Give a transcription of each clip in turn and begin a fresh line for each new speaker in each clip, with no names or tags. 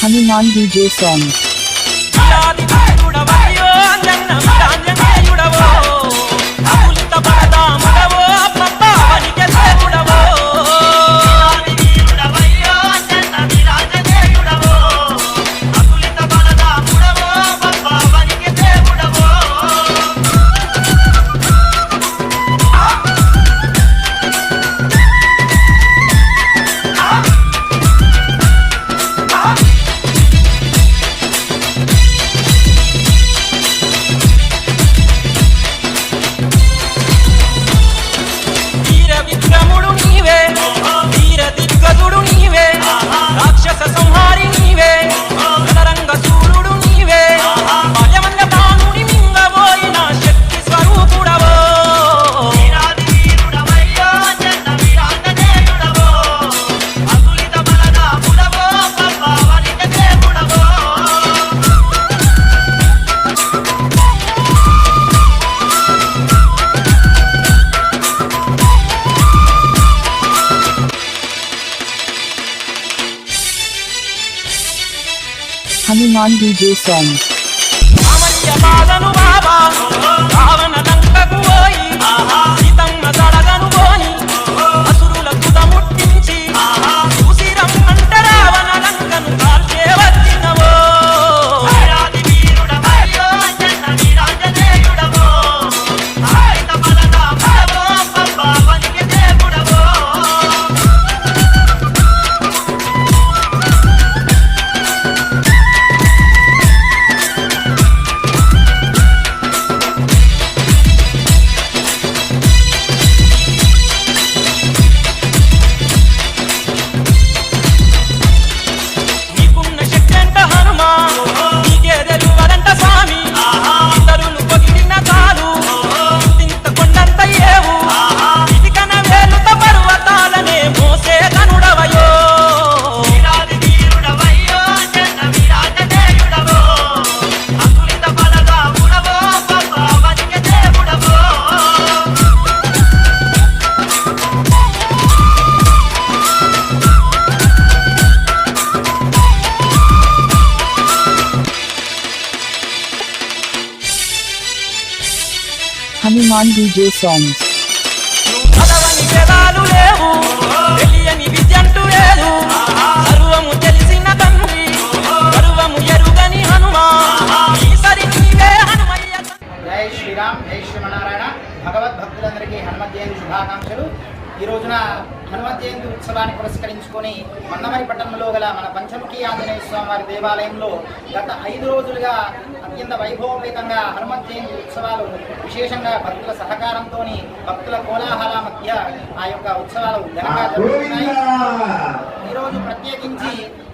Hanuman DJ song
Hanuman DJ songs.
Shriram జై శ్రీమనారాయణ భగవద్భక్తులందరికీ హనుమత్ జయంతి శుభాకాంక్షలు. ఈ రోజున హనుమత్ జయంతి ఉత్సవాన్ని పురస్కరించుకొని మందమరి పట్టణంలో గల మన పంచముఖి ఆంజనేయ స్వామి వారి దేవాలయంలో గత ఐదు రోజులుగా అత్యంత వైభవపేతంగా హనుమత్ జయంతి ఉత్సవాలు విశేషంగా భక్తుల సహకారంతో భక్తుల కోలాహల మధ్య ఆ యొక్క ఉత్సవాలు ఘనంగా జరుగుతున్నాయి. ఈరోజు ప్రత్యేకించి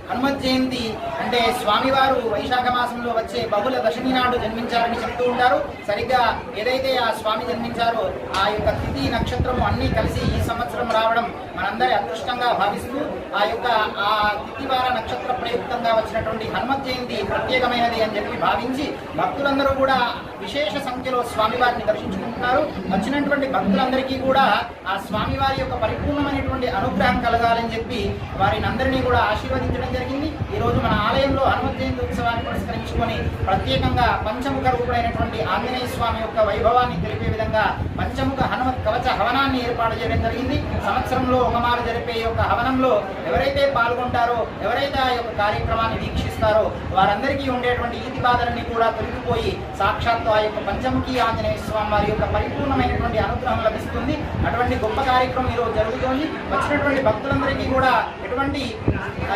హనుమత్ జయంతి అంటే స్వామివారు వైశాఖ మాసంలో వచ్చే బహుళ దశమి నాడు జన్మించారని చెప్తూ ఉంటారు. సరిగ్గా ఏదైతే ఆ స్వామి జన్మించారో ఆ యొక్క తిథి నక్షత్రము అన్నీ కలిసి ఈ సంవత్సరం రావడం మనందరి అదృష్టంగా భావిస్తూ ఆ యొక్క ఆ తిథివార నక్షత్ర ప్రయుక్తంగా వచ్చినటువంటి హనుమత్ జయంతి ప్రత్యేకమైనది అని చెప్పి భావించి భక్తులందరూ కూడా విశేష సంఖ్యలో స్వామివారిని దర్శించుకుంటున్నారు. వచ్చినటువంటి భక్తులందరికీ కూడా ఆ స్వామివారి యొక్క పరిపూర్ణమైనటువంటి అనుగ్రహం కలగాలని చెప్పి వారిని అందరినీ కూడా ఆశీర్వదించడం జరిగింది. ఈ రోజు మన ఆలయంలో హనుమత్ జయంతి ఉత్సవాన్ని పురస్కరించుకొని ప్రత్యేకంగా పంచముఖ రూపుడైనటువంటి ఆంజనేయ స్వామి యొక్క వైభవాన్ని తెలిపే విధంగా పంచముఖ హనుమత్ కవచ హవనాన్ని ఏర్పాటు చేయడం జరిగింది. సంవత్సరంలో ఒకమారు జరిపే యొక్క హవనంలో ఎవరైతే పాల్గొంటారో ఎవరైతే ఆ యొక్క కార్యక్రమాన్ని ఆచరిస్తారో వారందరికీ ఉండేటువంటి ఈతి బాధలన్నీ కూడా తొలగిపోయి సాక్షాత్తు ఆ యొక్క పంచముఖి ఆంజనేయ స్వామి వారి యొక్క పరిపూర్ణమైనటువంటి అనుగ్రహం లభిస్తుంది. అటువంటి గొప్ప కార్యక్రమం ఈరోజు జరుగుతోంది. వచ్చినటువంటి భక్తులందరికీ కూడా ఎటువంటి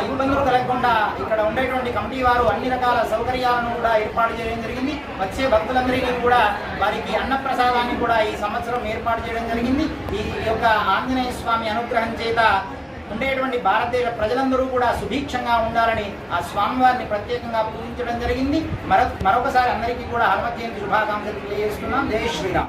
ఇబ్బందులు కలగకుండా ఇక్కడ ఉండేటువంటి కమిటీ వారు అన్ని రకాల సౌకర్యాలను కూడా ఏర్పాటు చేయడం జరిగింది. వచ్చే భక్తులందరికీ కూడా వారికి అన్నప్రసాదాన్ని కూడా ఈ సంవత్సరం ఏర్పాటు చేయడం జరిగింది. ఈ యొక్క ఆంజనేయ స్వామి అనుగ్రహం చేత ఉండేటువంటి భారతదేశ ప్రజలందరూ కూడా సుభిక్షంగా ఉండాలని ఆ స్వామివారిని ప్రత్యేకంగా పూజించడం జరిగింది. మరొకసారి అందరికీ కూడా హనుమత్ జయంతి శుభాకాంక్షలు తెలియజేస్తున్నాం. జయ శ్రీరామ్.